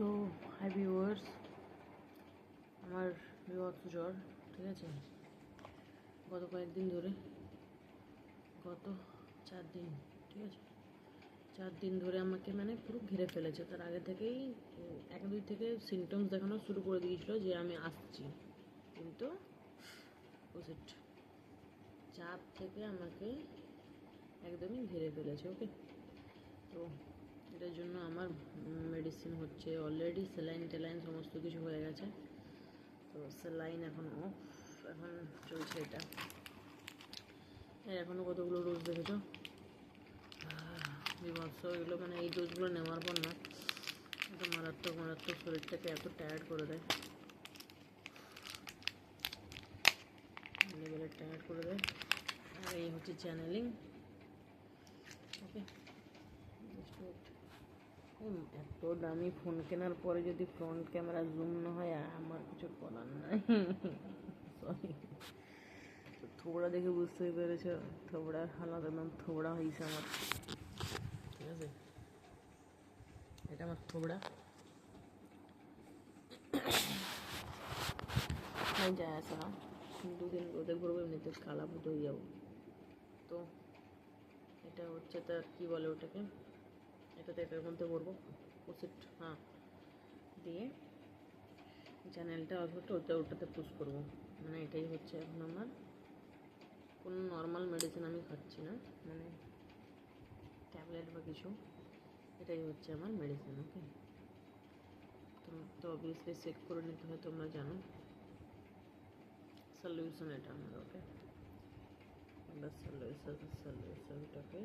So hi viewers আমার বিভৎস জ্বর, ঠিক আছে? গত কয়েকদিন ধরে, গত চার দিন, ঠিক আছে? চার দিন ধরে আমাকে মানে পুরো ঘিরে ফেলেছে। তার আগে থেকেই, এক দুই থেকে সিমটমস দেখানো শুরু করে দিয়েছিল যে আমি আসছি। কিন্তু অপোজিট চার থেকে আমাকে একদমই ঘিরে ফেলেছে ওকে তো এটার জন্য আমার মেডিসিন হচ্ছে অলরেডি স্যালাইন টেলাইন সমস্ত কিছু হয়ে গেছে। তো স্যালাইন এখন অফ এখন চলছে এটা। এখনও কতগুলো ডোজ দেখেছ? বিভৎস, এগুলো মানে এই ডোজগুলো নেওয়ার পর না এটা মারাত্মক মারাত্মক শরীরটাকে এত টায়ার্ড করে দেয়। লেভেলে টায়ার্ড করে দেয়। আর এই হচ্ছে চ্যানেলিং ওকে এত দামি ফোন কেনার পরে যদি ফ্রন্ট ক্যামেরা জুম না হয়, আমার কিছু করার নাই। সরি থোবড়া দেখে বুঝতেই পেরেছ, থোবড়ার হালাত একদম থোবড়া হয়েছে আমার। ঠিক আছে? এটা আমার থোবড়া। নাই যায় আসা দুদিন রোদে ঘুরবো এমনিতে কালা ভূত হয়ে যাব। তো, এটা হচ্ছে তার, কী বলে ওটাকে? এটাতে এটার মধ্যে করব ওষুধ হ্যাঁ। দিয়ে চ্যানেলটা অথবা ওটা ওটাতে পুশ করব। মানে এটাই হচ্ছে এখন আমার। কোনো নর্মাল মেডিসিন আমি খাচ্ছি না। মানে ট্যাবলেট বা কিছু, এটাই হচ্ছে আমার মেডিসিন ওকে তো অবভিয়াসলি চেক করে নিতে হয়, তোমরা জানো। সলিউশন এটা আমার ওকে সলিউশন সলিউশনটাকে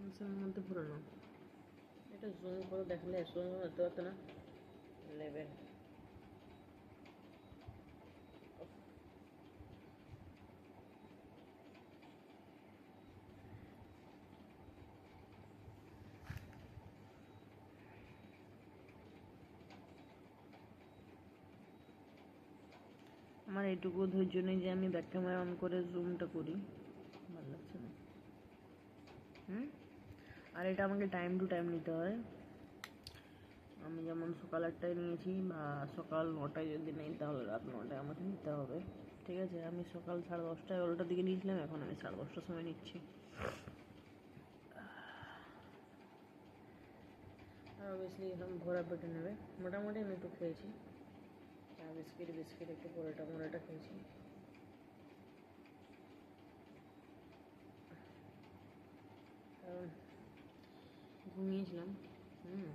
মিক্সারের মধ্যে পুরো না এটা জুম করে দেখলে জুম হতে হতো না। লেভেল আমার এইটুকু ধৈর্য নেই যে আমি ব্যাক ক্যামেরা অন করে জুমটা করি। ভালো লাগছে না। হুম? আর এটা আমাকে টাইম টু টাইম নিতে হয়। আমি যেমন সকাল আটটায় নিয়েছি বা সকাল নটায় যদি নেই তাহলে রাত নটায় আমাকে নিতে হবে। ঠিক আছে, আমি সকাল সাড়ে দশটা এগারোটার দিকে নিয়েছিলাম, এখন আমি সাড়ে দশটার সময় নিচ্ছি। আর অবভিয়াসলি এরকম ভরা পেটে নেবে। মোটামুটি আমি একটু খেয়েছি। চা, বিস্কিট বিস্কিট, একটু পরোটা মোড়াটা খেয়েছি। কারণ ঘুমিয়েছিলাম। হুম,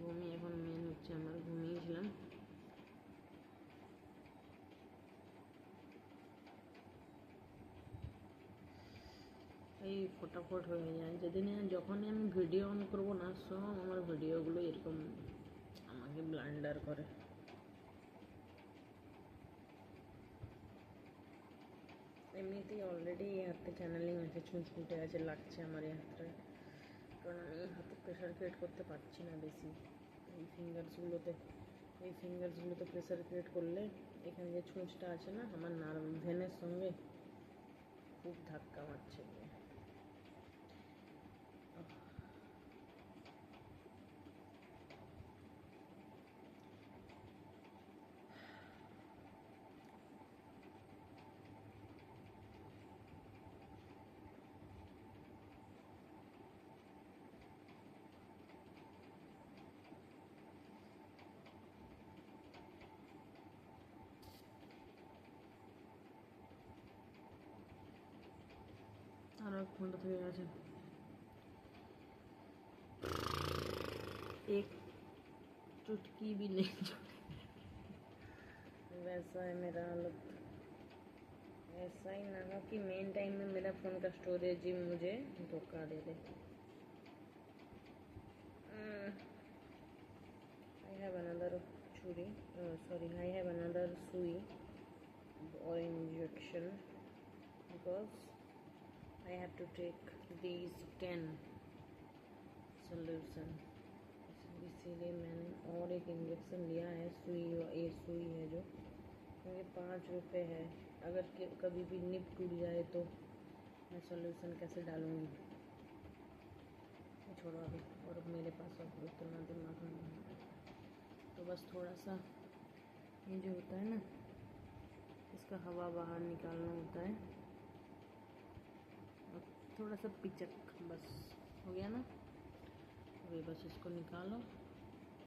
ঘুমিয়ে এখন মেন হচ্ছে আমার ঘুমিয়েছিলাম। এই ফটাফট হয়ে যায়। যেদিনে যখনই আমি ভিডিও অন করব না, সব আমার ভিডিওগুলো এরকম আমাকে ব্লান্ডার করে। এমনিতেই অলরেডি হাতে চ্যানেলিং আছে ছুঁচকুটে আছে, লাগছে আমার এই হাতটা কারণ আমি হাতে প্রেশার ক্রিয়েট করতে পারছি না বেশি। এই ফিঙ্গার্সগুলোতে এই ফিঙ্গার্সগুলোতে প্রেশার ক্রিয়েট করলে এখানে যে ছুঁচটা আছে না, আমার নার্ভ ভেনের সঙ্গে খুব ধাক্কা মারছে। আরও এক ঘন্টা থেকে গেছে एक चुटकी भी नहीं वैसा है मेरा हालत ऐसा ही ना हो कि मेन टाइम में मेरा फ़ोन का स्टोरेज ही मुझे धोखा दे दे I have another churi sorry I have another sui or injection because I have to take these 10 solution. इसीलिए मैंने और एक इंजेक्शन लिया है, सुई ये सुई है जो। क्योंकि पाँच रुपये है। अगर कभी भी निप टूट जाए तो मैं सॉल्यूशन कैसे डालूँगी? छोड़ो अभी, और मेरे पास अब उतना दिमाग नहीं है। तो बस थोड़ा सा ये जो होता है ना, इसका हवा बाहर निकालना होता है। थोड़ा सा पिचक बस हो गया ना? अभी बस इसको निकालो।